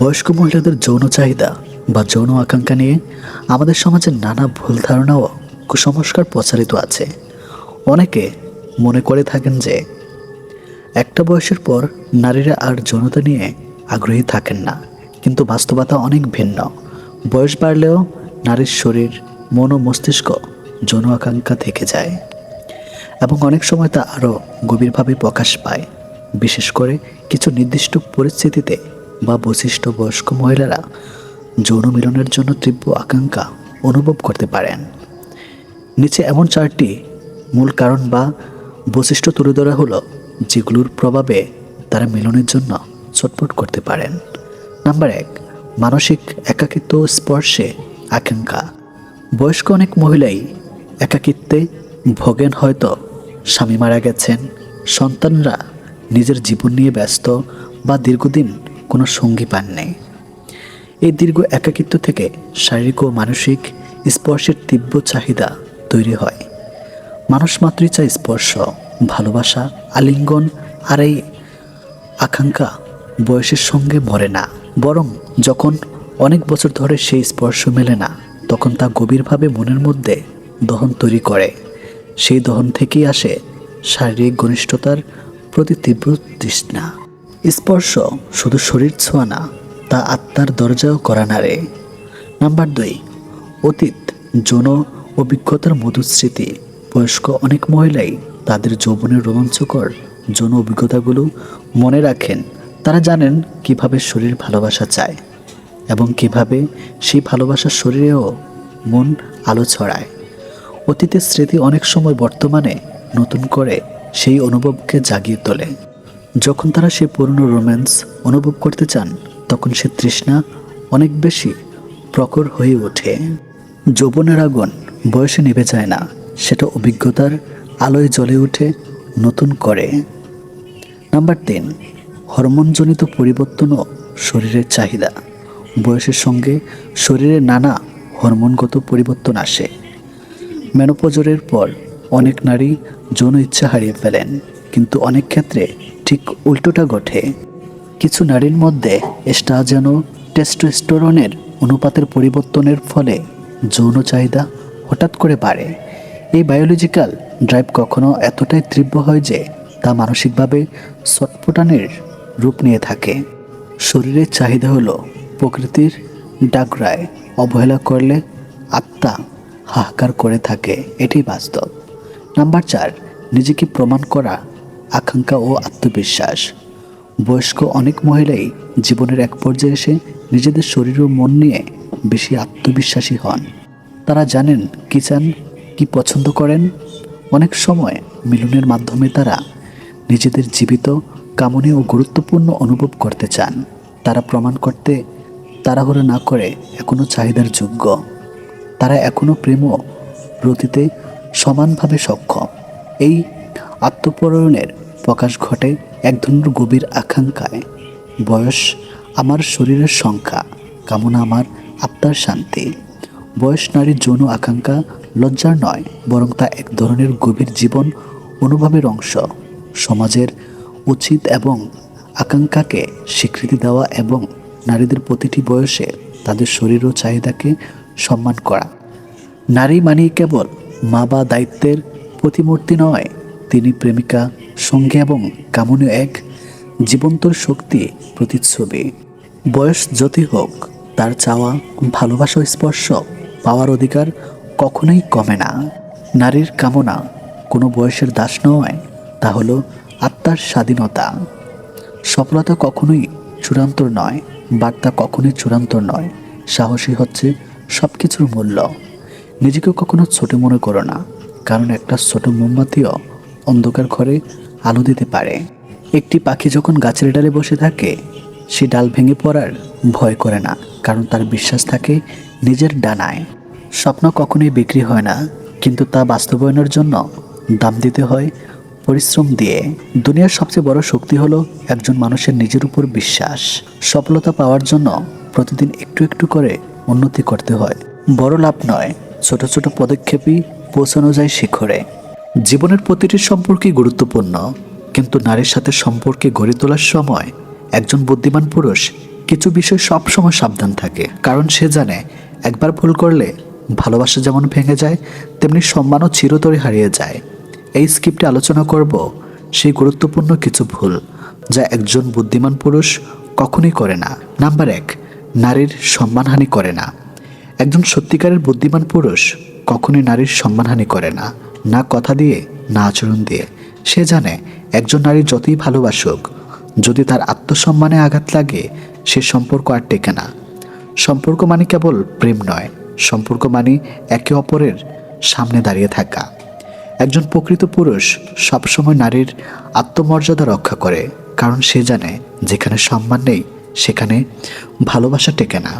বয়স্ক মহিলাদের যৌন চাহিদা বা যৌন আকাঙ্ক্ষা নিয়ে আমাদের সমাজে নানা ভুল ধারণা ও কুসংস্কার প্রচারিত আছে। অনেকে মনে করে থাকেন যে একটা বয়সের পর নারীরা আর যৌনতা নিয়ে আগ্রহী থাকেন না, কিন্তু বাস্তবতা অনেক ভিন্ন। বয়স বাড়লেও নারীর শরীর, মন ও মস্তিষ্ক যৌন আকাঙ্ক্ষা থেকে যায় এবং অনেক সময় তা আরও গভীরভাবে প্রকাশ পায়। বিশেষ করে কিছু নির্দিষ্ট পরিস্থিতিতে বা বৈশিষ্ট্য বয়স্ক মহিলারা যৌন মিলনের জন্য তীব্র আকাঙ্ক্ষা অনুভব করতে পারেন। নিচে এমন চারটি মূল কারণ বা বৈশিষ্ট্য তুলে ধরা হলো, যেগুলোর প্রভাবে তারা মিলনের জন্য ছটফট করতে পারেন। নাম্বার এক, মানসিক একাকিত্ব স্পর্শে আকাঙ্ক্ষা। বয়স্ক অনেক মহিলাই একাকিত্বে ভোগেন হয়তো, স্বামী মারা গেছেন, সন্তানরা নিজের জীবন নিয়ে ব্যস্ত বা দীর্ঘদিন কোনো সঙ্গী পান পাননি এই দীর্ঘ একাকিত্ব থেকে শারীরিক ও মানসিক স্পর্শের তীব্র চাহিদা তৈরি হয়। মানুষ মাত্রই চায় স্পর্শ, ভালোবাসা, আলিঙ্গন আর এই আকাঙ্ক্ষা বয়সের সঙ্গে মরে না। বরং যখন অনেক বছর ধরে সেই স্পর্শ মেলে না, তখন তা গভীরভাবে মনের মধ্যে দহন তৈরি করে। সেই দহন থেকেই আসে শারীরিক ঘনিষ্ঠতার প্রতি তীব্র তৃষ্ণা। স্পর্শ শুধু শরীর ছোঁয়া না, তা আত্মার দরজাও করা নাড়ে নাম্বার দুই, অতীত, যৌন অভিজ্ঞতার মধুর স্মৃতি বয়স্ক অনেক মহিলাই তাদের যৌবনের রোমাঞ্চকর যৌন অভিজ্ঞতাগুলো মনে রাখেন। তারা জানেন কীভাবে শরীর ভালোবাসা চায় এবং কীভাবে সেই ভালোবাসার শরীরেও মন আলো ছড়ায়। অতীতের স্মৃতি অনেক সময় বর্তমানে নতুন করে সেই অনুভবকে জাগিয়ে তোলে। যখন তারা সেই পুরনো রোম্যান্স অনুভব করতে চান, তখন সে তৃষ্ণা অনেক বেশি প্রখর হয়ে ওঠে। যৌবনের আগুন বয়সে নিভে যায় না, সেটা অভিজ্ঞতার আলোয় জ্বলে ওঠে নতুন করে। নাম্বার তিন, হরমোনজনিত পরিবর্তন ও শরীরের চাহিদা। বয়সের সঙ্গে শরীরে নানা হরমোনগত পরিবর্তন আসে। মেনোপজরের পর অনেক নারী যৌন ইচ্ছা হারিয়ে ফেলেন, কিন্তু অনেক ক্ষেত্রে ঠিক উল্টোটা ঘটে। কিছু নারীর মধ্যে এস্ট্রাজেন যেন টেস্টোস্টেরনের অনুপাতের পরিবর্তনের ফলে যৌন চাহিদা হঠাৎ করে বাড়ে। এই বায়োলজিক্যাল ড্রাইভ কখনো এতটাই তীব্র হয় যে তা মানসিকভাবে ছটফটানের রূপ নিয়ে থাকে। শরীরের চাহিদা হলো প্রকৃতির ডাকরায় অবহেলা করলে আত্মা হাহাকার করে থাকে, এটাই বাস্তব। নাম্বার চার, নিজেকে প্রমাণ করা আকাঙ্ক্ষা ও আত্মবিশ্বাস। বয়স্ক অনেক মহিলাই জীবনের এক পর্যায়ে এসে নিজেদের শরীর ও মন নিয়ে বেশি আত্মবিশ্বাসী হন। তারা জানেন কি চান, কি পছন্দ করেন। অনেক সময় মিলনের মাধ্যমে তারা নিজেদের জীবিত কামনে ও গুরুত্বপূর্ণ অনুভব করতে চান। তারা প্রমাণ করতে তাড়াহুড়ো না করে এখনও চাহিদার যোগ্য। তারা এখনও প্রেম ও রতিতে সমানভাবে সক্ষম। এই আত্মপরণের প্রকাশ ঘটে এক ধরনের গভীর আকাঙ্ক্ষায়। বয়স আমার শরীরের সংখ্যা, কামনা আমার আত্মার শান্তি। বয়স নারীর যৌন আকাঙ্ক্ষা লজ্জার নয়, বরং তা এক ধরনের গভীর জীবন অনুভবের অংশ। সমাজের উচিত এবং আকাঙ্ক্ষাকে স্বীকৃতি দেওয়া এবং নারীদের প্রতিটি বয়সে তাদের শরীর ও চাহিদাকে সম্মান করা। নারী মানে কেবল মা বা দায়িত্বের প্রতিমূর্তি নয় তিনি প্রেমিকা, সঙ্গে এবং কামনীয় এক জীবন্ত শক্তি প্রতিচ্ছবি। বয়স যতই হোক, তার চাওয়া, ভালোবাসা স্পর্শ পাওয়ার অধিকার কখনোই কমে না। নারীর কামনা কোনো বয়সের দাস নয়, তা হলো আত্মার স্বাধীনতা। সফলতা কখনোই চূড়ান্ত নয়, বার্তা কখনোই চূড়ান্ত নয় সাহসী হচ্ছে সব কিছুর মূল্য। নিজেকে কখনো ছোট মনে করো না, কারণ একটা ছোট মোমবাতিও অন্ধকার ঘরে আলো দিতে পারে। একটি পাখি যখন গাছের ডালে বসে থাকে, সে ডাল ভেঙে পড়ার ভয় করে না, কারণ তার বিশ্বাস থাকে নিজের ডানায়। স্বপ্ন কখনোই বিক্রি হয় না, কিন্তু তা বাস্তবায়নের জন্য দাম দিতে হয় পরিশ্রম দিয়ে। দুনিয়ার সবচেয়ে বড় শক্তি হলো একজন মানুষের নিজের উপর বিশ্বাস। সফলতা পাওয়ার জন্য প্রতিদিন একটু একটু করে উন্নতি করতে হয়। বড় লাভ নয়, ছোট ছোট পদক্ষেপই পৌঁছানো যায় শিখরে। জীবনের প্রতিটি সম্পর্কই গুরুত্বপূর্ণ, কিন্তু নারীর সাথে সম্পর্কে গড়ে তোলার সময় একজন বুদ্ধিমান পুরুষ কিছু বিষয় সবসময় সাবধান থাকে, কারণ সে জানে একবার ভুল করলে ভালোবাসা যেমন ভেঙে যায়, তেমনি সম্মানও চিরতরে হারিয়ে যায়। এই স্ক্রিপ্টে আলোচনা করব সেই গুরুত্বপূর্ণ কিছু ভুল যা একজন বুদ্ধিমান পুরুষ কখনোই করে না। নাম্বার এক, নারীর সম্মানহানি করে না। একজন সত্যিকারের বুদ্ধিমান পুরুষ কখনোই নারীর সম্মানহানি করে না না কথা দিয়ে, না আচরণ দিয়ে। সে জানে, একজন নারী যতই ভালোবাসুক, যদি তার আত্মসম্মানে আঘাত লাগে, সে সম্পর্ক আর টেকে না। সম্পর্ক মানে কেবল প্রেম নয়, সম্পর্ক মানে একে অপরের সামনে দাঁড়িয়ে থাকা। একজন প্রকৃত পুরুষ সবসময় নারীর আত্মমর্যাদা রক্ষা করে, কারণ সে জানে, যেখানে সম্মান নেই, সেখানে ভালোবাসা টেকে না।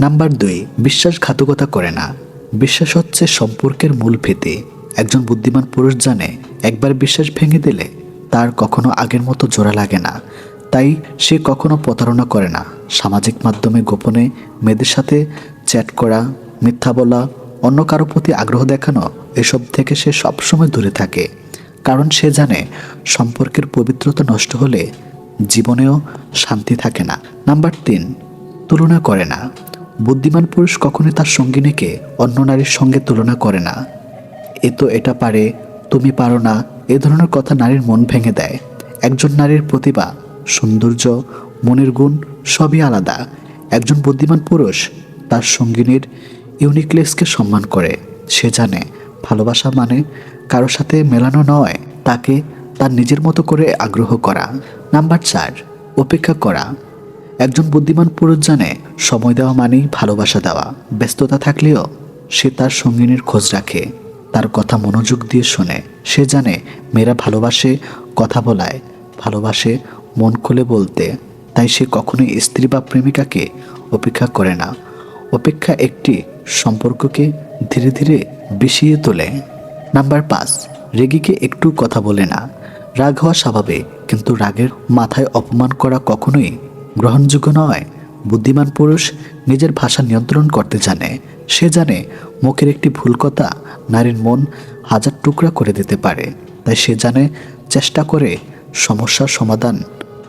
নাম্বার দুই, বিশ্বাসঘাতকতা করে না। বিশ্বাস হচ্ছে সম্পর্কের মূল ভিত্তি একজন বুদ্ধিমান পুরুষ জানে, একবার বিশ্বাস ভেঙে দিলে তার কখনো আগের মতো জোড়া লাগে না। তাই সে কখনো প্রতারণা করে না। সামাজিক মাধ্যমে গোপনে মেয়েদের সাথে চ্যাট করা, মিথ্যা বলা, অন্য কারও প্রতি আগ্রহ দেখানো, এসব থেকে সে সবসময় দূরে থাকে। কারণ সে জানে সম্পর্কের পবিত্রতা নষ্ট হলে জীবনেও শান্তি থাকে না। নাম্বার তিন, তুলনা করে না। বুদ্ধিমান পুরুষ কখনোই তার সঙ্গিনীকে অন্য নারীর সঙ্গে তুলনা করে না। এ তো এটা পারে, তুমি পারো না, এ ধরনের কথা নারীর মন ভেঙে দেয়। একজন নারীর প্রতিভা, সৌন্দর্য, মনের গুণ সবই আলাদা। একজন বুদ্ধিমান পুরুষ তার সঙ্গিনীর ইউনিকনেসকে সম্মান করে। সে জানে, ভালোবাসা মানে কারোর সাথে মেলানো নয়, তাকে তার নিজের মতো করে আগ্রহ করা। নাম্বার চার অপেক্ষা করা। একজন বুদ্ধিমান পুরুষ জানে সময় দেওয়া মানেই ভালোবাসা দেওয়া। ব্যস্ততা থাকলেও সে তার সঙ্গিনীর খোঁজ রাখে, তার কথা মনোযোগ দিয়ে শোনে। সে জানে মেয়েরা ভালোবাসে, কথা বলায়, ভালোবাসে, মন খুলে বলতে। তাই সে কখনোই স্ত্রী বা প্রেমিকাকে অপেক্ষা করে না। অপেক্ষা একটি সম্পর্ককে ধীরে ধীরে বিষিয়ে তোলে। নাম্বার পাঁচ, রেগিকে একটু কথা বলে না। রাগ হওয়া স্বাভাবিক, কিন্তু রাগের মাথায় অপমান করা কখনোই গ্রহণযোগ্য নয়। বুদ্ধিমান পুরুষ নিজের ভাষা নিয়ন্ত্রণ করতে জানে। সে জানে মুখের একটি ভুল কথা নারীর মন হাজার টুকরা করে দিতে পারে। তাই সে জানে চেষ্টা করে সমস্যার সমাধান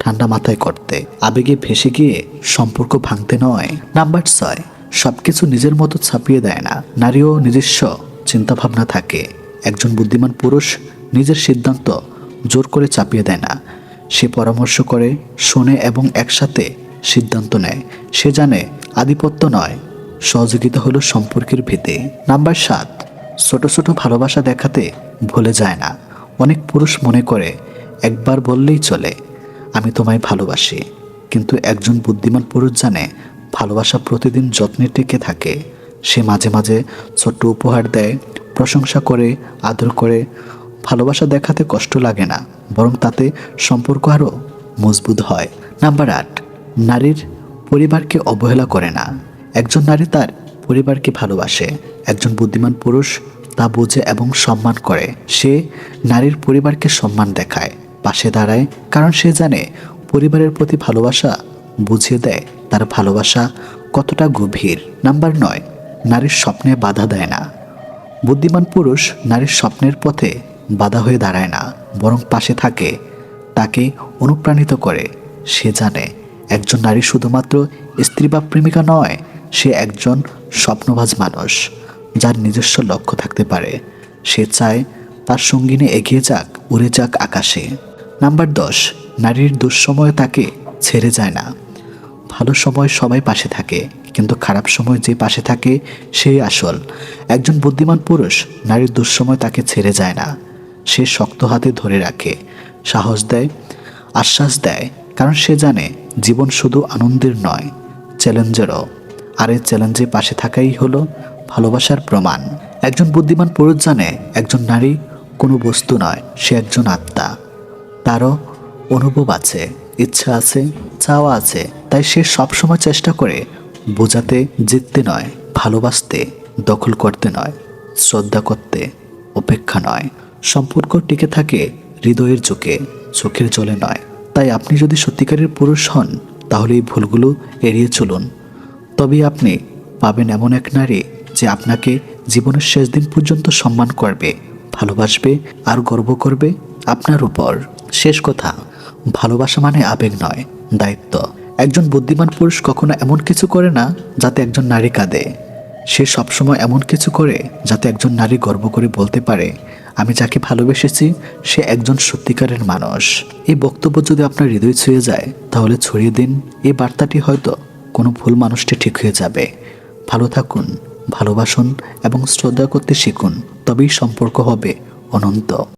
ঠান্ডা মাথায় করতে। আবেগে ভেসে গিয়ে সম্পর্ক ভাঙতে নয়। নাম্বার ছয় সব কিছু নিজের মতো ছাপিয়ে দেয় না। নারীও নিজস্ব চিন্তাভাবনা থাকে। একজন বুদ্ধিমান পুরুষ নিজের সিদ্ধান্ত জোর করে চাপিয়ে দেয় না। সে পরামর্শ করে, শোনে এবং একসাথে সিদ্ধান্ত নেয়। সে জানে আধিপত্য নয়। সহযোগিতা হলো সম্পর্কের ভিত্তি নাম্বার সাত, ছোট ছোট ভালোবাসা দেখাতে ভুলে যায় না। অনেক পুরুষ মনে করে, একবার বললেই চলে, আমি তোমায় ভালোবাসি। কিন্তু একজন বুদ্ধিমান পুরুষ জানে, ভালোবাসা প্রতিদিন যত্নে টেকে থাকে। সে মাঝে মাঝে ছোট্ট উপহার দেয়, প্রশংসা করে, আদর করে ভালোবাসা দেখাতে কষ্ট লাগে না, বরং তাতে সম্পর্ক আরও মজবুত হয়। নাম্বার আট, নারীর পরিবারকে অবহেলা করে না। একজন নারী তার পরিবারকে ভালোবাসে, একজন বুদ্ধিমান পুরুষ তা বোঝে এবং সম্মান করে। সে নারীর পরিবারকে সম্মান দেখায়, পাশে দাঁড়ায়, কারণ সে জানে পরিবারের প্রতি ভালোবাসা বুঝিয়ে দেয়, তার ভালোবাসা কতটা গভীর। নাম্বার নয়, নারীর স্বপ্নে বাধা দেয় না। বুদ্ধিমান পুরুষ নারীর স্বপ্নের পথে বাধা হয়ে দাঁড়ায় না, বরং পাশে থাকে। তাকে অনুপ্রাণিত করে। সে জানে, একজন নারী শুধুমাত্র স্ত্রী বা প্রেমিকা নয়, সে একজন স্বপ্নবাজ মানুষ, যার নিজস্ব লক্ষ্য থাকতে পারে। সে চায় তার সঙ্গিনী এগিয়ে যাক, উড়ে যাক আকাশে। নাম্বার দশ, নারীর দুঃসময় তাকে ছেড়ে যায় না। ভালো সময় সবাই পাশে থাকে, কিন্তু খারাপ সময় যে পাশে থাকে, সেই আসল। একজন বুদ্ধিমান পুরুষ, নারীর দুঃসময় তাকে ছেড়ে যায় না। সে শক্ত হাতে ধরে রাখে, সাহস দেয়, আশ্বাস দেয়, কারণ সে জানে জীবন শুধু আনন্দের নয়, চ্যালেঞ্জেরও। আর এই চ্যালেঞ্জে পাশে থাকাই হলো ভালোবাসার প্রমাণ। একজন বুদ্ধিমান পুরুষ জানে একজন নারী কোনো বস্তু নয়, সে একজন আত্মা। তারও অনুভব আছে, ইচ্ছা আছে, চাওয়া আছে, তাই সে সবসময় চেষ্টা করে বোঝাতে, জিততে নয়, ভালোবাসতে, দখল করতে নয়, শ্রদ্ধা করতে, অপেক্ষা নয়। সম্পর্ক টিকে থাকে হৃদয়ের চোখে, চোখের জলে নয়। তাই আপনি যদি সত্যিকারের পুরুষ হন, তাহলে এই ভুলগুলো এড়িয়ে চলুন। তবে আপনি পাবেন এমন এক নারী যে আপনাকে জীবনের শেষ দিন পর্যন্ত সম্মান করবে, ভালোবাসবে আর গর্ব করবে আপনার উপর। শেষ কথা, ভালোবাসা মানে আবেগ নয়, দায়িত্ব। একজন বুদ্ধিমান পুরুষ কখনো এমন কিছু করে না যাতে একজন নারী কাঁদে। সে সবসময় এমন কিছু করে যাতে একজন নারী গর্ব করে বলতে পারে আমি যাকে ভালোবেসেছি, সে একজন সত্যিকারের মানুষ। এই বক্তব্য যদি আপনার হৃদয় ছুঁয়ে যায়, তাহলে ছড়িয়ে দিন, এই বার্তাটি হয়তো কোনো ভুল মানুষটি ঠিক হয়ে যাবে। ভালো থাকুন, ভালোবাসুন এবং শ্রদ্ধা করতে শিখুন, তবেই সম্পর্ক হবে অনন্ত।